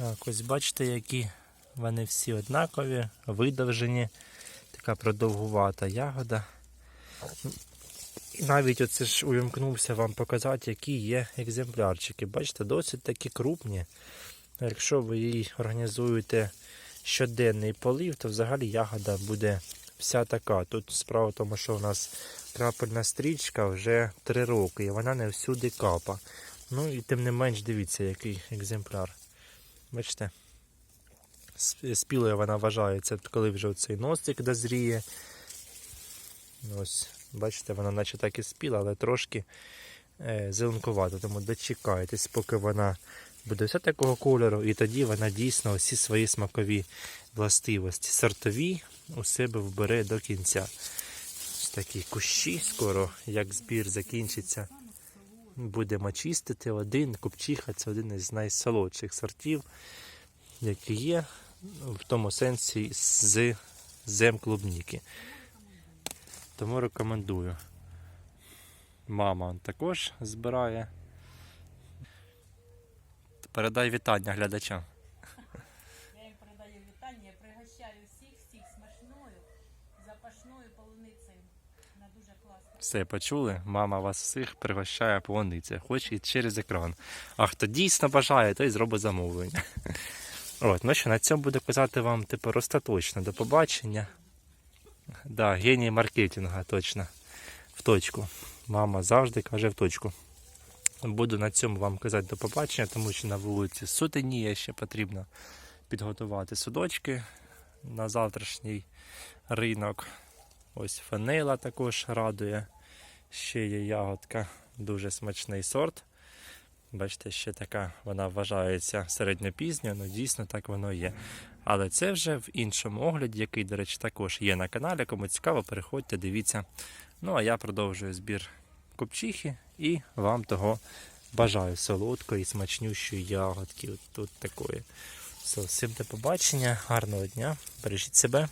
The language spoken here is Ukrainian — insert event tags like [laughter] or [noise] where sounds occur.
Так, ось бачите, які вони всі однакові, видовжені, така продовгувата ягода. І навіть оце ж увімкнувся вам показати, які є екземплярчики. Бачите, досить такі крупні. Якщо ви їй організуєте щоденний полив, то взагалі ягода буде вся така. Тут справа в тому, що у нас крапельна стрічка вже 3 роки, і вона не всюди капа. Ну і тим не менш, дивіться, який екземпляр. Бачите? Спілою вона вважається, коли вже цей носик дозріє. Ось, бачите, вона наче так і спіла, але трошки е, зеленкувата. Тому дочекайтесь, поки вона буде вся такого кольору, і тоді вона дійсно всі свої смакові властивості. Сортові у себе вбере до кінця. Ось такі кущі скоро, як збір закінчиться. Будемо чистити один купчиха, це один із найсолодших сортів, які є в тому сенсі з зем клубніки. Тому рекомендую. Мама також збирає. Передай вітання глядачам. Я їм передаю вітання, я пригощаю всіх, всіх смачною, запашною полуницею. Вона дуже. Все почули? Мама вас всіх пригощає полуниця, хоч і через екран. А хто дійсно бажає, той зробить замовлення. [laughs] От, ну що, на цьому буду казати вам тепер остаточно. До побачення. Да, геній маркетингу, точно. В точку. Мама завжди каже в точку. Буду на цьому вам казати до побачення, тому що на вулиці сутеніє ще потрібно підготувати судочки на завтрашній ринок. Ось фанела також радує. Ще є ягодка, дуже смачний сорт. Бачите, ще така вона вважається середньопізня, ну дійсно так воно є. Але це вже в іншому огляді, який, до речі, також є на каналі. Кому цікаво, переходьте, дивіться. Ну а я продовжую збір копчихи і вам того бажаю солодкої, смачнющої ягодки. От тут такої. Все, всім до побачення, гарного дня, бережіть себе.